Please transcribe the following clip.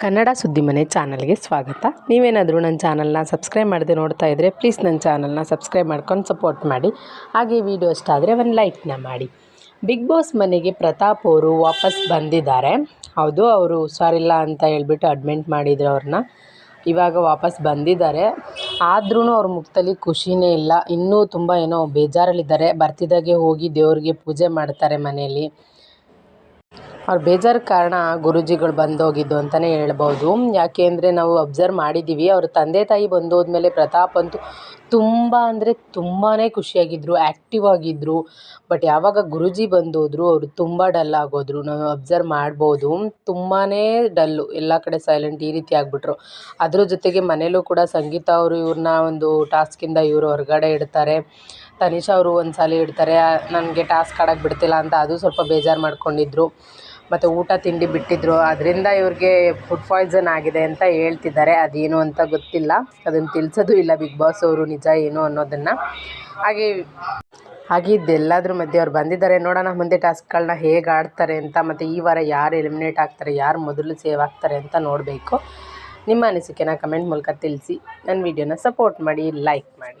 ಕನ್ನಡ ಸುದ್ದಿ ಮನೆ ಚಾನಲ್ಗೆ ಸ್ವಾಗತ. ನೀವೇನಾದರೂ ನನ್ನ ಚಾನಲ್ನ ಸಬ್ಸ್ಕ್ರೈಬ್ ಮಾಡದೆ ನೋಡ್ತಾ ಇದ್ದರೆ ಪ್ಲೀಸ್ ನನ್ನ ಚಾನಲ್ನ ಸಬ್ಸ್ಕ್ರೈಬ್ ಮಾಡ್ಕೊಂಡು ಸಪೋರ್ಟ್ ಮಾಡಿ. ಹಾಗೆ ವಿಡಿಯೋ ಇಷ್ಟ ಆದರೆ ಒಂದು ಲೈಕ್ನ ಮಾಡಿ. ಬಿಗ್ ಬಾಸ್ ಮನೆಗೆ ಪ್ರತಾಪ್ ಅವರು ವಾಪಸ್ ಬಂದಿದ್ದಾರೆ. ಹೌದು, ಅವರು ಹುಷಾರಿಲ್ಲ ಅಂತ ಹೇಳ್ಬಿಟ್ಟು ಅಡ್ಮಿಂಟ್ ಮಾಡಿದ್ರು ಅವ್ರನ್ನ. ಇವಾಗ ವಾಪಸ್ ಬಂದಿದ್ದಾರೆ. ಆದ್ರೂ ಅವ್ರ ಮುಖದಲ್ಲಿ ಖುಷಿನೇ ಇಲ್ಲ. ಇನ್ನೂ ತುಂಬ ಏನೋ ಬೇಜಾರಲ್ಲಿದ್ದಾರೆ. ಬರ್ತಿದ್ದಾಗೆ ಹೋಗಿ ದೇವ್ರಿಗೆ ಪೂಜೆ ಮಾಡ್ತಾರೆ ಮನೆಯಲ್ಲಿ. ಅವ್ರ ಬೇಜಾರು ಕಾರಣ ಗುರೂಜಿಗಳು ಬಂದೋಗಿದ್ದು ಅಂತಲೇ ಹೇಳ್ಬೋದು. ಯಾಕೆ ಅಂದರೆ ನಾವು ಅಬ್ಸರ್ವ್ ಮಾಡಿದ್ದೀವಿ ಅವ್ರ ತಂದೆ ತಾಯಿ ಬಂದೋದ್ಮೇಲೆ ಪ್ರತಾಪ್ ಅಂತೂ ತುಂಬ ಅಂದರೆ ತುಂಬಾ ಖುಷಿಯಾಗಿದ್ದರು ಆ್ಯಕ್ಟಿವ್ ಆಗಿದ್ದರು ಬಟ್ ಯಾವಾಗ ಗುರೂಜಿ ಬಂದೋದ್ರು, ಅವರು ತುಂಬ ಡಲ್ ಆಗೋದ್ರು. ನಾವು ಅಬ್ಸರ್ವ್ ಮಾಡ್ಬೋದು. ತುಂಬಾ ಡಲ್ಲು ಎಲ್ಲ ಕಡೆ ಸೈಲೆಂಟ್ ಈ ರೀತಿ ಆಗಿಬಿಟ್ರು. ಅದ್ರ ಜೊತೆಗೆ ಮನೇಲೂ ಕೂಡ ಸಂಗೀತ ಅವರು ಇವ್ರನ್ನ ಒಂದು ಟಾಸ್ಕಿಂದ ಇವರು ಹೊರಗಡೆ ಇಡ್ತಾರೆ. ತನಿಷಾ ಅವರು ಒಂದು ಸಲ ಇಡ್ತಾರೆ ನನಗೆ ಟಾಸ್ಕ್ ಆಡೋಕ್ಕೆ ಬಿಡ್ತಿಲ್ಲ ಅಂತ ಅದು ಸ್ವಲ್ಪ ಬೇಜಾರು ಮಾಡ್ಕೊಂಡಿದ್ರು. ಮತ್ತು ಊಟ ತಿಂಡಿ ಬಿಟ್ಟಿದ್ದರು ಅದರಿಂದ ಇವ್ರಿಗೆ ಫುಡ್ ಪಾಯ್ಸನ್ ಆಗಿದೆ ಅಂತ ಹೇಳ್ತಿದ್ದಾರೆ. ಅದೇನು ಅಂತ ಗೊತ್ತಿಲ್ಲ. ಅದನ್ನು ತಿಳಿಸೋದು ಇಲ್ಲ ಬಿಗ್ ಬಾಸ್ ಅವರು ನಿಜ ಏನು ಅನ್ನೋದನ್ನು. ಹಾಗೆ ಹಾಗೆ ಇದೆಲ್ಲದ್ರ ಮಧ್ಯೆ ಅವ್ರು ಬಂದಿದ್ದಾರೆ. ನೋಡೋಣ ಮುಂದೆ ಟಾಸ್ಕ್ಗಳನ್ನ ಹೇಗೆ ಆಡ್ತಾರೆ ಅಂತ, ಮತ್ತು ಈ ವಾರ ಯಾರು ಎಲಿಮಿನೇಟ್ ಆಗ್ತಾರೆ, ಯಾರು ಮೊದಲು ಸೇವ್ ಆಗ್ತಾರೆ ಅಂತ ನೋಡಬೇಕು. ನಿಮ್ಮ ಅನಿಸಿಕೆನ ಕಮೆಂಟ್ ಮೂಲಕ ತಿಳಿಸಿ. ನನ್ನ ವಿಡಿಯೋನ ಸಪೋರ್ಟ್ ಮಾಡಿ ಲೈಕ್ ಮಾಡಿ.